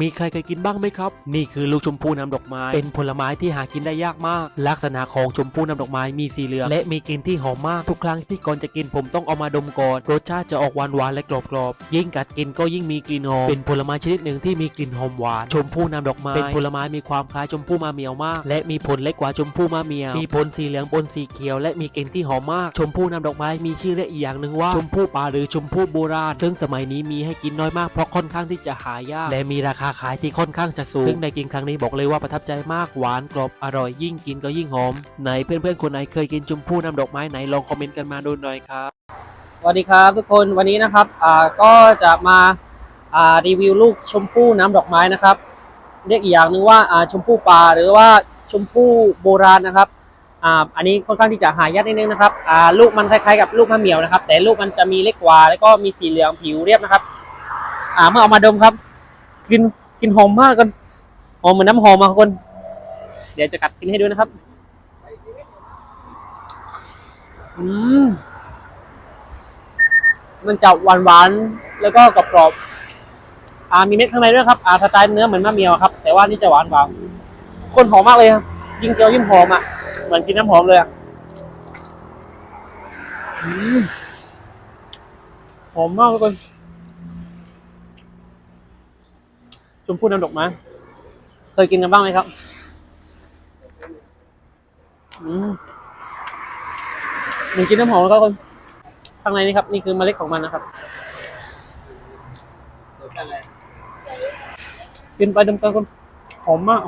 มีใครเคยกินบ้างไหมครับ นี่คือลูกชมพู่น้ำดอกไม้ เป็นผลไม้ที่หากินได้ยากมาก ลักษณะของชมพู่น้ำดอกไม้มีสีเหลืองและมีกลิ่นที่หอมมากทุกครั้งที่ก่อนจะกินผมต้องเอามาดมก่อนรสชาติจะออกหวานหวานๆและกรอบๆยิ่งกัดกินก็ยิ่งมีกลิ่นหอมเป็นผลไม้ชนิดหนึ่งที่มีกลิ่นหอมหวาน ชมพู่น้ำดอกไม้เป็นผลไม้มีความคล้ายชมพู่มะเหมียวมาก และมีผลเล็กกว่าชมพู่มะเหมียวมีผลสีเหลืองปนสีเขียว และมีกลิ่นที่หอมมากชมพู่น้ำดอกไม้มีชื่อเรียกอีกอย่างหนึ่งว่าชมพู่ป่าหรือชมพู่โบราณซึ่งสมัยนี้มีให้กินน้อยมากเพราะค่อนข้างที่จะหายากและมีราคาขายที่ค่อนข้างจะสูง ซึ่งในกินครั้งนี้บอกเลยว่าประทับใจมากหวานกรอบอร่อยยิ่งกินก็ยิ่งหอมไหนเพื่อนๆคนไหนเคยกินชมพู่น้ำดอกไม้ไหนลองคอมเมนต์กันมาดูหน่อยครับสวัสดีครับทุกคนวันนี้นะครับอ่าก็จะมาอ่ารีวิวลูกชมพู่น้ำดอกไม้นะครับ เรียกอีกอย่างหนึ่งว่าอ่าชมพู่ป่าหรือว่าชมพู่โบราณนะครับอ่าอันนี้ค่อนข้างที่จะหายากนิดนึงนะครับอ่าลูกมันคล้ายๆกับลูกมะเหมี่ยวนะครับ แต่ลูกมันจะมีเล็กกว่าแล้วก็มีสีเหลืองผิวเรียบนะครับ อ่าเมื่อเอามาดมครับกลิน ลินหอมมากกันหอมเหมือนน้ำหอมมากคน เดี๋ยวจะกัดกินให้ดูนะครับ อืม มันจะหวานหวานๆแล้วก็กรอบกรอบๆอ่ามีเม็ดข้างในด้วยครับ อ่าสไตล์เนื้อเหมือนมะเมียวครับ แต่ว่านี่จะหวานกว่าคนหอมมากเลยครับยิ่งเคี้ยวยิ่งหอมอะ เหมือนกินน้ำหอมเลยอะหอมมากทุกคน ชมพู่น้ำดอกไม้เคยกินกันบ้างไหมครับอืมเหมือนกินน้ำหอมแล้วก็คนข้างในนี่ครับ นี่คือเมล็ดของมันนะครับกินไปดมกันคนหอมมาก